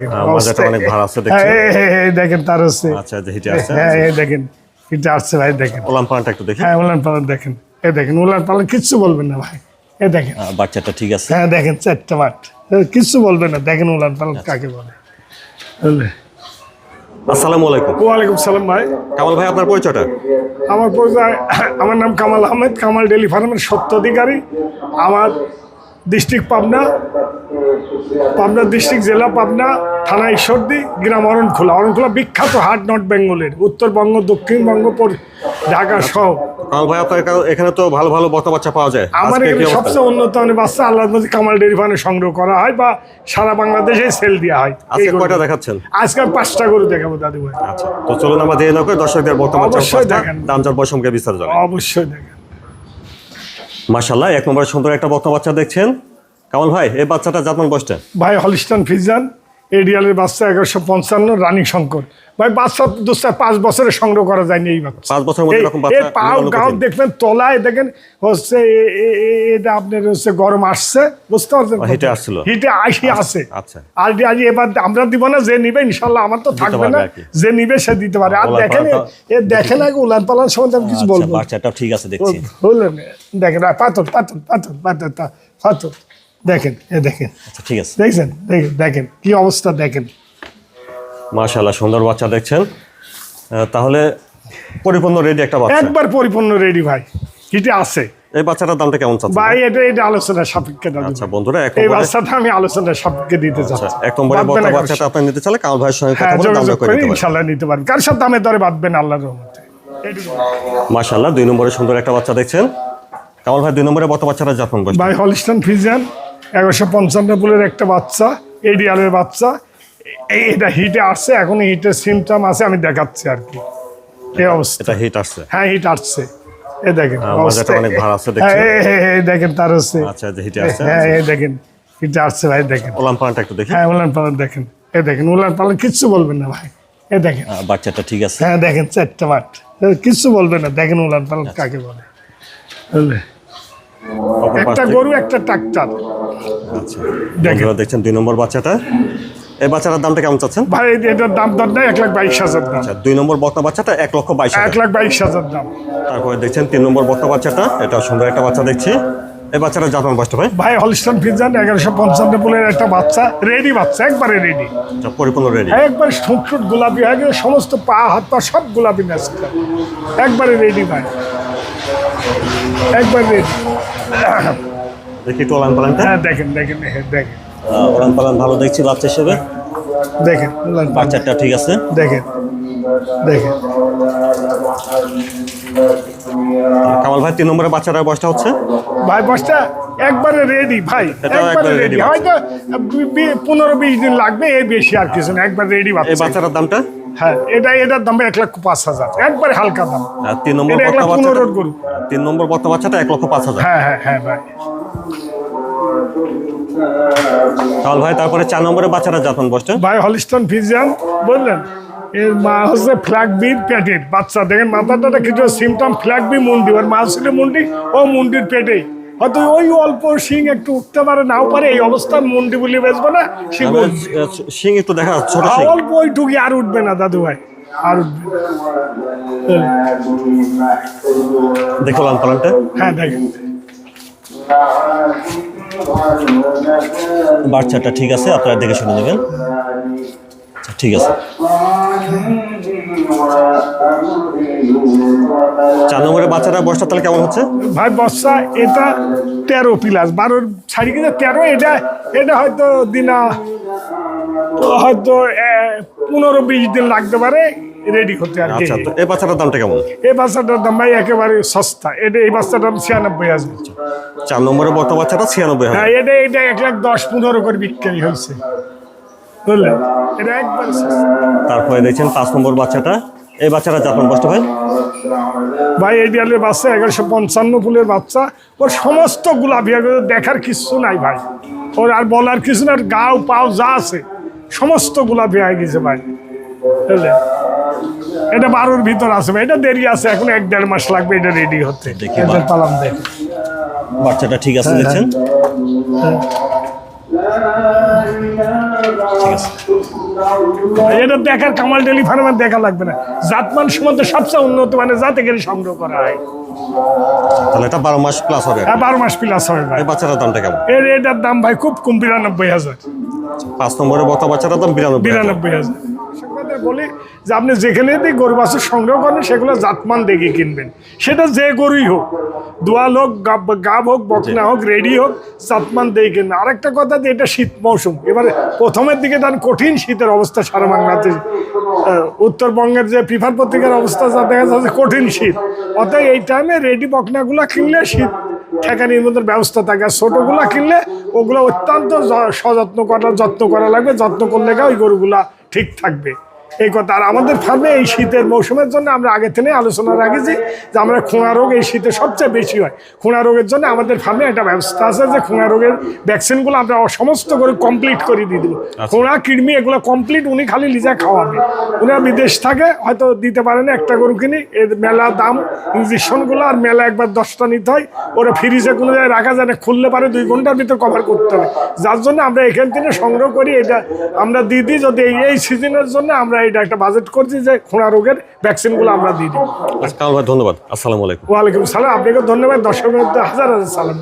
মাজাটা অনেক ভালো আছে হ্যাঁ এই- দেখেন তার হচ্ছে। আচ্ছা যে হিটে আছে হ্যাঁ এই দেখেন এটা আসছে ভাই দেখেন। একটু হ্যাঁ পালান দেখেন এ দেখেন পালান কিচ্ছু বলবেন না ভাই এ দেখেন। বাচ্চাটা ঠিক আছে। হ্যাঁ দেখেন চারটা মাঠ কিচ্ছু বলবেন না দেখেন উলান পালান কাকে বলে। আসসালামু আলাইকুম। ওয়ালাইকুম সালাম ভাই। কামাল ভাই আপনার পরিচয়টা? আমার পরিচয় আমার নাম কামাল আহমেদ কামাল ডেলি ফার্মের সত্য অধিকারী আমার ডিস্ট্রিক্ট পাবনা পাবনা ডিস্ট্রিক্ট জেলা পাবনা থানা ঈশ্বরদী গ্রাম অরণখোলা। অরণখোলা বিখ্যাত হাট নর্থ বেঙ্গলের। উত্তরবঙ্গ দক্ষিণবঙ্গ ঢাকা সহ। ভাই আপনার এখানে- তো ভালো ভালো বক্তা বাচ্চা পাওয়া যায়। আমার এখানে সবচেয়ে উন্নত মানের বাচ্চা আল্লাহ মধ্যে কামাল ডেরি ফার্মে সংগ্রহ করা হয় বা সারা বাংলাদেশে সেল দেওয়া হয়। আজকে কয়টা দেখাচ্ছেন? আজকে পাঁচটা গরু দেখাবো দাদু ভাই আচ্ছা তো চলুন আমরা দিয়ে নৌকে দর্শকদের বক্তা বাচ্চা অবশ্যই দেখেন। দাম চার বয়সমকে বিস্তার জানাই। অবশ্যই দেখেন। মাশাল্লাহ এক নম্বরে সুন্দর একটা বক্তা বাচ্চা দেখছেন। কামাল ভাই, এই বাচ্চাটা জাতমান বসটা ভাই, হলিস্টান ফিজান এডিয়ালের বাচ্চা এগারোশো পঞ্চান্ন রানী শঙ্কর। ভাই বাচ্চা দোস্তা পাঁচ বছরে সংগ্রহ করা যায়নি এই বাচ্চা। পাঁচ পাও গাও দেখবেন তলায় দেখেন হচ্ছে এটা আপনার হচ্ছে গরম আসছে বুঝতে পারছেন হিটে আসছিল। হিটে আসি আছে। আচ্ছা। আর আজ এবার আমরা দিব না যে নিবে ইনশাল্লাহ আমার তো থাকবে না। যে নিবে সে দিতে পারে। আর দেখেন এ দেখেন আগে উলান পালান সম্বন্ধে আমি কিছু আচ্ছা বলব। বাচ্চাটা ঠিক আছে দেখছি। বললেন দেখেন পাথর পাথর পাথর পাথর পাথর। দেখেন এ দেখেন। আচ্ছা ঠিক আছে। দেখছেন? দেখেন দেখেন কি অবস্থা দেখেন। মাশাল্লাহ সুন্দর বাচ্চা দেখছেন। তাহলে পরিপূর্ণ রেডি একটা বাচ্চা। একবার পরিপূর্ণ রেডি ভাই। হিটে আছে। এই বাচ্চাটার দামটা কেমন চাচ্ছেন? ভাই এটা এটা আলোচনার সাপেক্ষে দাদু আচ্ছা বন্ধুরা এক এই নম্বরে বাচ্চাটা আমি আলোচনার সাপেক্ষে দিতে আচ্ছা, চাচ্ছি। এক নম্বরে বড় বাচ্চাটা আপনি নিতে চাইলে কাল ভাইয়ের সঙ্গে কথা হ্যাঁ বলে দাম করে দিতে পারেন। ইনশাল্লাহ নিতে পারেন। কার সাথে দামে দরে বাঁধবেন আল্লাহর রহমতে। মাশাল্লাহ দুই নম্বরে সুন্দর একটা বাচ্চা দেখছেন। কামাল ভাই দুই নম্বরে বর্ত বাচ্চাটা যত্ন বয়স। ভাই হলিস্টান ফিজিয়ান। এগারোশো পঞ্চান্ন পুলের একটা বাচ্চা এডিয়ালের বাচ্চা। এটা হিটে আসছে এখন হিটের সিমটম আছে আমি দেখাচ্ছি আর কি। এই অবস্থা। এটা হিট আসছে? হ্যাঁ হিট আসছে। এ দেখেন হ্যাঁ, অবস্থা। অনেক ভালো আছে। হ্যাঁ, এই- এই- এই দেখেন তার হচ্ছে। আচ্ছা যে হিটে আসছে হ্যাঁ এই দেখেন হিটে আসছে ভাই দেখেন। ওলাম পানটা একটু দেখি। হ্যাঁ উলান পালান দেখেন। এ দেখেন উলান পালান কিচ্ছু বলবেন না ভাই। এ দেখেন। বাচ্চাটা ঠিক আছে। হ্যাঁ দেখেন চারটা মাঠ কিচ্ছু বলবেন না দেখেন উলান পালান কাকে বলে? একটা গরু একটা ট্রাক্টর। আচ্ছা। বন্ধুরা দেখছেন দুই নম্বর বাচ্চাটা? এই বাচ্চাটার দামটা কেমন চাচ্ছেন? ভাই এটার দাম দর নাই এক লাখ বাইশ হাজার দাম। আচ্ছা দুই নম্বর বক্তা বাচ্চাটা এক লক্ষ বাইশ এক লাখ বাইশ হাজার দাম। তারপরে দেখছেন তিন নম্বর বক্তা বাচ্চাটা এটা সুন্দর একটা বাচ্চা দেখছি। এই বাচ্চাটা জাতমান বয়সটা ভাই? ভাই হলিস্টান ফিজান এগারোশো পঞ্চান্ন পুলের একটা বাচ্চা রেডি বাচ্চা একবারে রেডি আচ্ছা, পরিপূর্ণ রেডি একবার ঠুট ঠুট গোলাপি হয়ে গেছে সমস্ত পা হাত পা সব গোলাপি ম্যাচ একবারে রেডি ভাই। একবার রেডি দেখি একটু ওলান পালানটা। হ্যাঁ দেখেন দেখেন হ্যাঁ, দেখেন। ওলান পালান ভালো দেখছি বাচ্চা হিসেবে? দেখেন বাচ্চাটা ঠিক আছে? দেখেন দেখেন। কামাল ভাই তিন নম্বরের বাচ্চাটার বয়সটা হচ্ছে? ভাই বসটা একবারে রেডি ভাই একবারে রেডি হয়তো পনেরো বিশ দিন লাগবে এই বেশি আর কিছু না একবার রেডি এই বাচ্চা। বাচ্চাটার দামটা? হ্যাঁ এটা এটার দাম এক লাখ পাঁচ হাজার একবারে হালকা দাম। তিন নম্বর তিন নম্বর বক্তা বাচ্চাটা এক লক্ষ পাঁচ হাজার। হ্যাঁ হ্যাঁ হ্যাঁ ভাই। কামাল ভাই তারপরে চার নম্বরের বাচ্চাটা জাতমান বয়সটা ভাই হলিস্টন ফিজিয়ান বললেন এর মা হচ্ছে ফ্ল্যাগ বির পেটের বাচ্চা দেখেন মাথাটা কিছু সিমটম ফ্ল্যাগ বি মুন্ডি ওর মা ছিল মুন্ডি ও মুন্ডির পেটেই হয়তো ওই অল্প শিং একটু উঠতে পারে নাও পারে এই অবস্থায় মুন্ডি বলে বেসবো না শিং একটু দেখা যাচ্ছে, ছোট শিং। অল্প ওইটুকি আর উঠবে না দাদু ভাই আর উঠবে। না। দেখো লাল পালানটা। হ্যাঁ দেখেন। বাচ্চাটা ঠিক আছে? আপনারা দেখে শুনে নেবেন। আচ্ছা, ঠিক আছে। চার নম্বরের বাচ্চাটা বয়সটা তাহলে কেমন হচ্ছে? ভাই বর্ষা এটা তেরো প্লাস। বারোর ছাড়ি কিন্তু তেরো এটা এটা হয়তো দিনা হয়তো পনেরো বিশ দিন লাগতে পারে। রেডি করতে আর কি আচ্ছা তো এই বাচ্চাটার দামটা কেমন? এই বাচ্চাটার দাম ভাই একেবারে সস্তা। এটা এই বাচ্চাটার দাম ছিয়ানব্বই হাজার। চার নম্বরের বর্তমান বাচ্চাটা ছিয়ানব্বই হাজার। হ্যাঁ এটা এটা এক লাখ দশ পনেরো করে বিক্রি হয়েছে। বুঝলেন? এটা একবার তারপরে দেখছেন পাঁচ নম্বর বাচ্চাটা। এই বাচ্চাটা জাতমান বয়সটা ভাই? ভাই এই বিয়ালের বাচ্চা এগারোশো পঞ্চান্ন ফুলের বাচ্চা। ওর সমস্ত গোলাপি এগুলো দেখার কিছু নাই ভাই। ওর আর বলার কিছু না গাও পাও যা আছে সমস্ত গোলাপি হয়ে গেছে ভাই। বুঝলেন এটা বারোর ভিতর ভাই। এটা দেরি আছে এখন এক দেড় মাস লাগবে এটা রেডি হতে। দেখি পালাম দেখ। বাচ্চাটা ঠিক হ্যাঁ, আছে। দেখছেন এটা দেখার কামাল ডেলি ফার্মের দেখা লাগবে না। জাত জাতমান সম্বন্ধে সবচেয়ে উন্নত মানে জাত এখানে সংগ্রহ করা হয়। তাহলে এটা বারো মাস প্লাস হবে। হ্যাঁ বারো মাস প্লাস হয় ভাই। বাচ্চাটার দামটা কেমন? এর এটার দাম ভাই খুব কম বিরানব্বই হাজার। পাঁচ নম্বরের বক্তা বাচ্চাটার দাম বিরানব্বই হাজার। বিরানব্বই হাজার। কৃষকদের বলি যে আপনি যেখানে দিয়ে গরু বাছুর সংগ্রহ করেন সেগুলো জাতমান দেখে কিনবেন। সেটা যে গরুই হোক দোয়াল হোক গাব- হোক বকনা হোক রেডি হোক জাতমান দেখে কিনবেন। আরেকটা কথা যে এটা শীত মৌসুম। এবারে প্রথমের দিকে তার কঠিন শীতের অবস্থা সারা আহ, উত্তরবঙ্গের যে প্রিফার পত্রিকার অবস্থা যা দেখা যাচ্ছে কঠিন শীত। অতএব এই টাইমে রেডি বকনাগুলো কিনলে শীত ঠেকানির মধ্যে ব্যবস্থা থাকে। আর ছোটোগুলা কিনলে ওগুলো অত্যন্ত সযত্ন করা যত্ন করা লাগবে। যত্ন করলে ওই গরুগুলা ঠিক থাকবে। এই কথা। আর আমাদের ফার্মে এই শীতের মৌসুমের জন্য আমরা আগে থেকে আলোচনা রাখেছি যে আমরা খোঁড়া রোগ এই শীতে সবচেয়ে বেশি হয়। খোঁড়া রোগের জন্য আমাদের ফার্মে একটা ব্যবস্থা আছে যে খোঁড়া রোগের ভ্যাকসিনগুলো আমরা সমস্ত করে কমপ্লিট করে দিয়ে দেবো। খোঁড়া কিডমি এগুলো কমপ্লিট উনি খালি লিজা খাওয়াবে। উনারা বিদেশ থাকে হয়তো দিতে পারে না একটা গরু কিনি এর মেলা দাম ইঞ্জেকশনগুলো আর মেলা একবার দশটা নিতে হয়। ওরা ফ্রিজে কোনো জায়গায় রাখা যায় না খুললে পারে দুই ঘণ্টার ভিতর কভার করতে হবে। যার জন্য আমরা এখান থেকে সংগ্রহ করি এটা আমরা দিয়ে দিই। যদি এই এই সিজনের জন্য আমরা এটা একটা বাজেট করছি যে খোঁড়া রোগের ভ্যাকসিনগুলো আমরা দিয়ে দিই। কামাল ধন্যবাদ। আসসালামু আলাইকুম। ওয়ালাইকুম সালাম। আপনাকে ধন্যবাদ। দর্শক হাজার হাজার সালাম